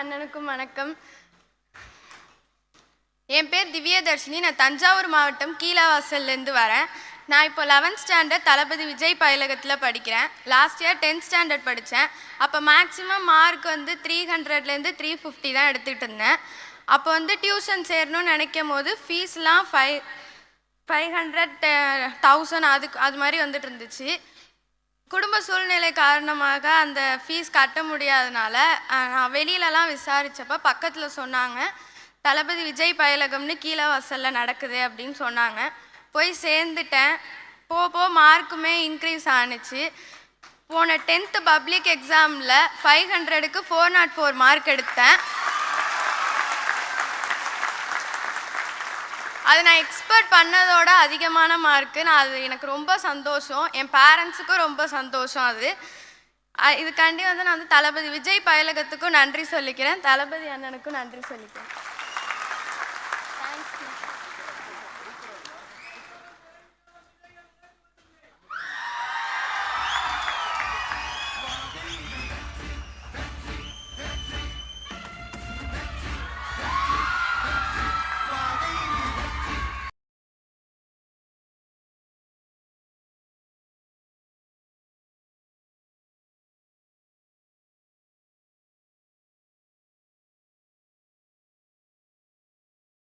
அண்ணனுக்கும் வணக்கம். என் பேர் திவ்யதர்ஷினி. நான் தஞ்சாவூர் மாவட்டம் கீழவாசல்லேருந்து வரேன். நான் இப்போ லெவன்த் ஸ்டாண்டர்ட் தளபதி விஜய் பயிலகத்தில் படிக்கிறேன். லாஸ்ட் இயர் டென்த் ஸ்டாண்டர்ட் படித்தேன் அப்போ மேக்ஸிமம் மார்க் வந்து த்ரீ ஹண்ட்ரட்லேருந்து த்ரீ ஃபிஃப்டி தான் எடுத்துகிட்டு இருந்தேன் அப்போ வந்து டியூஷன் சேரணும்னு நினைக்கும் போது ஃபீஸ்லாம் ஃபைவ் ஃபைவ் ஹண்ட்ரட் தௌசண்ட் அதுக்கு அது மாதிரி வந்துட்டு இருந்துச்சு. குடும்ப சூழ்நிலை காரணமாக அந்த ஃபீஸ் கட்ட முடியாதனால நான் வெளியிலலாம் விசாரித்தப்ப பக்கத்தில் சொன்னாங்க தளபதி விஜய் பயலகம்னு கீழே வாசலில் நடக்குது அப்படின்னு சொன்னாங்க. போய் சேர்ந்துட்டேன். போ போ மார்க்குமே இன்க்ரீஸ் ஆணுச்சு போன டென்த்து பப்ளிக் எக்ஸாமில் ஃபைவ் ஹண்ட்ரடுக்கு ஃபோர் நாட் ஃபோர் மார்க் எடுத்தேன். அது நான் எக்ஸ்பெக்ட் பண்ணதோட அதிகமான மார்க்கு நான் அது எனக்கு ரொம்ப சந்தோஷம். என் பேரண்ட்ஸுக்கும் ரொம்ப சந்தோஷம் அது. இதுக்காண்டி வந்து நான் வந்து தளபதி விஜய் பயலகத்துக்கும் நன்றி சொல்லிக்கிறேன். தளபதி அண்ணனுக்கும் நன்றி சொல்லிக்கிறேன். தேங்க்ஸ்